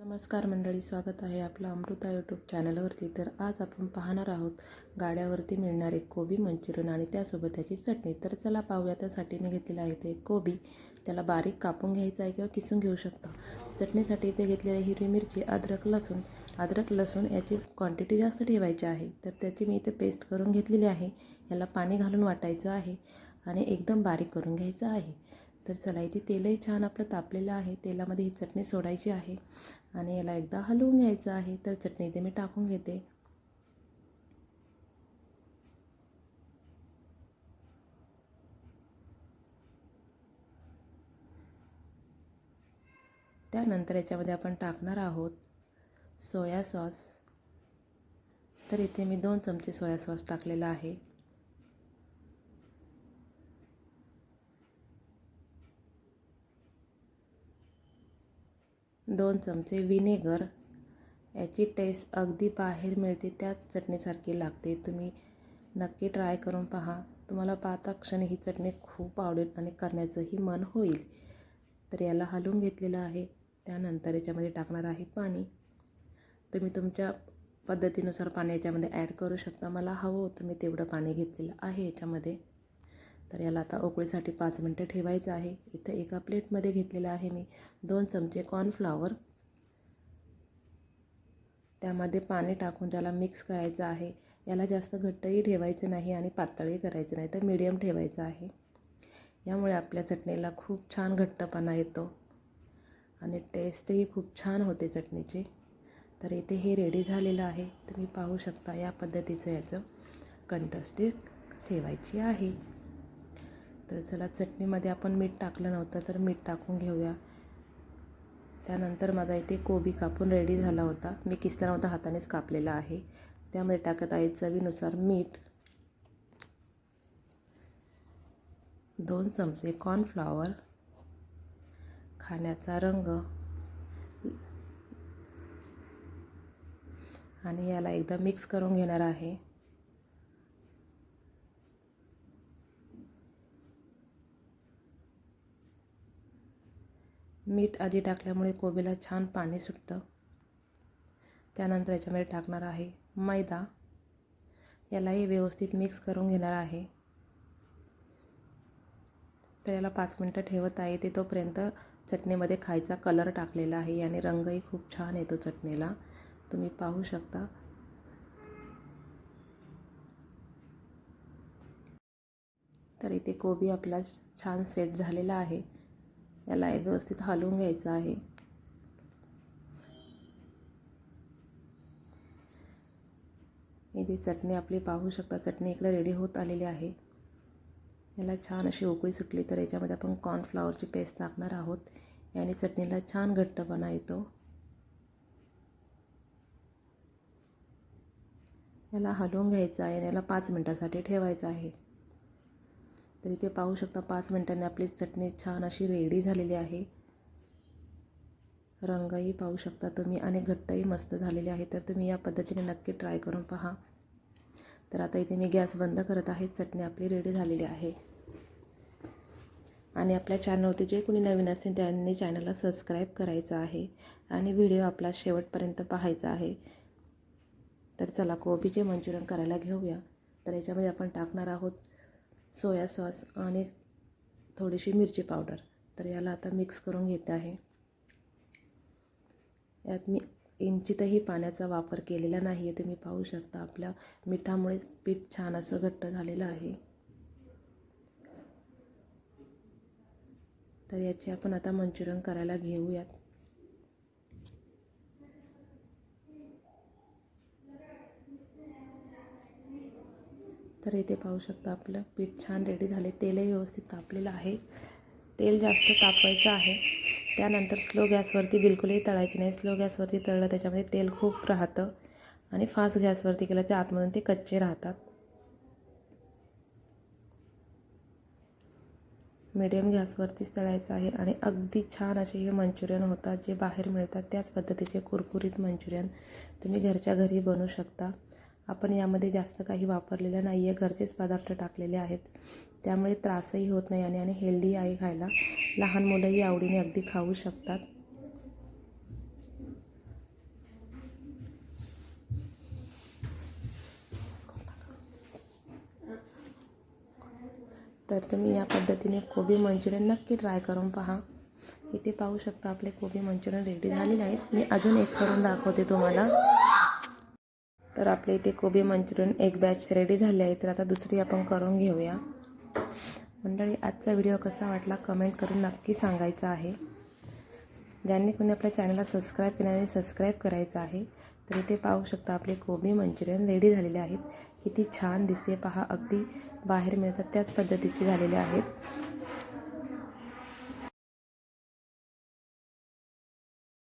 नमस्कार मंडळी स्वागत आहे आपलं अमृता यूट्यूब चॅनलवरती तर आज आपण पाहणार आहोत गाड्यावरती मिळणारे कोबी मंचुरियन आणि त्यासोबत त्याची चटणी. तर चला पाहूया त्यासाठी मी घेतलेलं आहे ते कोबी. त्याला बारीक कापून घ्यायचं आहे किंवा किसून घेऊ शकता. चटणीसाठी इथे घेतलेली हिरवी मिरची अद्रक लसूण. अद्रक लसूण याची क्वांटिटी जास्त ठेवायची आहे. तर त्याची मी इथे पेस्ट करून घेतलेली आहे. याला पाणी घालून वाटायचं आहे आणि एकदम बारीक करून घ्यायचं आहे. तर चला इथे तेलही छान आपलं तापलेलं आहे. तेलामध्ये ही चटणी सोडायची आहे. आणि याला एकदा हलवून घ्यायचं आहे. तर चटणी इथे मी टाकून घेते. त्यानंतर याच्यामध्ये आपण टाकणार आहोत सोया सॉस. तर इथे मी दोन चमचे सोया सॉस टाकलेला आहे. दोन चमचे विनेगर याची टेस्ट अगदी बाहेर मिळते त्याच चटणीसारखी लागते. तुम्ही नक्की ट्राय करून पहा. तुम्हाला पाहता क्षणी ही चटणी खूप आवडेल आणि करण्याचंही मन होईल. तर याला हलवून घेतलेलं आहे. त्यानंतर याच्यामध्ये टाकणार आहे पाणी. तुम्ही तुमच्या पद्धतीनुसार पाणी याच्यामध्ये ॲड करू शकता. मला हवं होतं मी तेवढं पाणी घेतलेलं आहे याच्यामध्ये. तर याला आता उकळीसाठी पाच मिनटं ठेवायचं आहे. इथं एका प्लेटमध्ये घेतलेलं आहे मी दोन चमचे कॉर्नफ्लावर. त्यामध्ये पाणी टाकून त्याला मिक्स करायचं आहे. याला जास्त घट्टही ठेवायचं नाही आणि पातळही करायचं नाही तर मीडियम ठेवायचं आहे. यामुळे आपल्या चटणीला खूप छान घट्टपणा येतो आणि टेस्टही खूप छान होते चटणीची. तर इथे हे रेडी झालेलं आहे. तुम्ही पाहू शकता या पद्धतीचं याचं कंटस्टिक ठेवायची आहे. तर चला चटणीमध्ये आपण मीठ टाकलं नव्हतं तर मीठ टाकून घेऊया. त्यानंतर माझा इथे कोबी कापून रेडी झाला होता. मी किसला नव्हता हातानेच कापलेला आहे. त्यामध्ये टाकत आहे चवीनुसार मीठ. दोन चमचे कॉर्नफ्लॉवर खाण्याचा रंग. आणि याला एकदा मिक्स करून घेणार आहे. मीठ आधी टाकल्यामुळे कोबीला छान पाणी सुटतं. त्यानंतर याच्यामध्ये टाकणार आहे मैदा. यालाही व्यवस्थित मिक्स करून घेणार आहे. तर याला पाच मिनटं ठेवत आहे. ते तोपर्यंत चटणीमध्ये खायचा कलर टाकलेला आहे याने रंगही खूप छान येतो चटणीला. तुम्ही पाहू शकता. तर इथे कोबी आपला छान सेट झालेला आहे. याला व्यवस्थित हलवून घ्यायचं आहे. इथे चटणी आपली पाहू शकता चटणी इकडे रेडी होत आलेली आहे. याला छान अशी उकळी सुटली तर याच्यामध्ये आपण कॉर्नफ्लॉवरची पेस्ट टाकणार आहोत. याने चटणीला छान घट्टपणा येतो. याला हलवून घ्यायचं आहे आणि याला पाच मिनटासाठी ठेवायचं आहे. तर इथे पाहू शकता पाच मिनटांनी आपली चटणी छान अशी रेडी झालेली आहे. रंगही पाहू शकता तुम्ही आणि घट्टही मस्त झालेले आहे. तर तुम्ही या पद्धतीने नक्की ट्राय करून पहा. तर आता इथे मी गॅस बंद करत आहे. चटणी आपली रेडी झालेली आहे. आणि आपल्या चॅनलवरती जे कोणी नवीन असतील त्यांनी चॅनलला सबस्क्राईब करायचं आहे आणि व्हिडिओ आपला शेवटपर्यंत पाहायचा आहे. तर चला कोबीचे मंचुरियन करायला घेऊया. तर याच्यामध्ये आपण टाकणार आहोत सोया सॉस आणि थोडीशी मिरची पावडर. तर याला आता मिक्स करून घेते आहे. यात मी इंचितही पाण्याचा वापर केलेला नाही आहे तुम्ही पाहू शकता आपल्या मिठामुळे पीठ छान असं घट्ट झालेलं आहे. तर याची आपण आता मंचुरियन करायला घेऊयात. तर इथे पाहू शकता आपलं पीठ छान रेडी झाले. तेलही व्यवस्थित तापलेलं आहे. तेल जास्त तापवायचं आहे. त्यानंतर स्लो गॅसवरती बिलकुलही तळायची नाही. स्लो गॅसवरती तळलं त्याच्यामध्ये तेल खूप राहतं आणि फास्ट गॅसवरती केलं ते आतमधून ते कच्चे राहतात. मीडियम गॅसवरतीच तळायचं आहे आणि अगदी छान असे हे मंचुरियन होतात जे बाहेर मिळतात. त्याच पद्धतीचे कुरकुरीत मंचुरियन तुम्ही घरच्या घरी बनवू शकता. आपण यामध्ये जास्त काही वापरलेलं नाही आहे घरचेच पदार्थ टाकलेले आहेत. त्यामुळे त्रासही होत नाही आणि आणि हेल्दी आहे खायला. लहान मुलंही आवडीने अगदी खाऊ शकतात. तर तुम्ही या पद्धतीने कोबी मंचुरियन नक्की ट्राय करून पहा. इथे पाहू शकता आपले कोबी मंचुरियन रेडी झालेले आहेत. मी अजून एक करून दाखवते तुम्हाला. तर आपले इथे कोबी मंचुरियन एक बॅच रेडी झाले आहे. तर आता दुसरी आपण करून घेऊया. मंडळी आजचा व्हिडिओ कसा वाटला कमेंट करून नक्की सांगायचा आहे. ज्यांनी कोणी आपल्या चॅनलला सबस्क्राईब केल्याने सबस्क्राईब करायचं आहे. तर इथे पाहू शकता आपले कोबी मंचुरियन रेडी झालेले आहेत. किती छान दिसते पहा अगदी बाहेर मिळतात त्याच पद्धतीचे झालेले आहेत.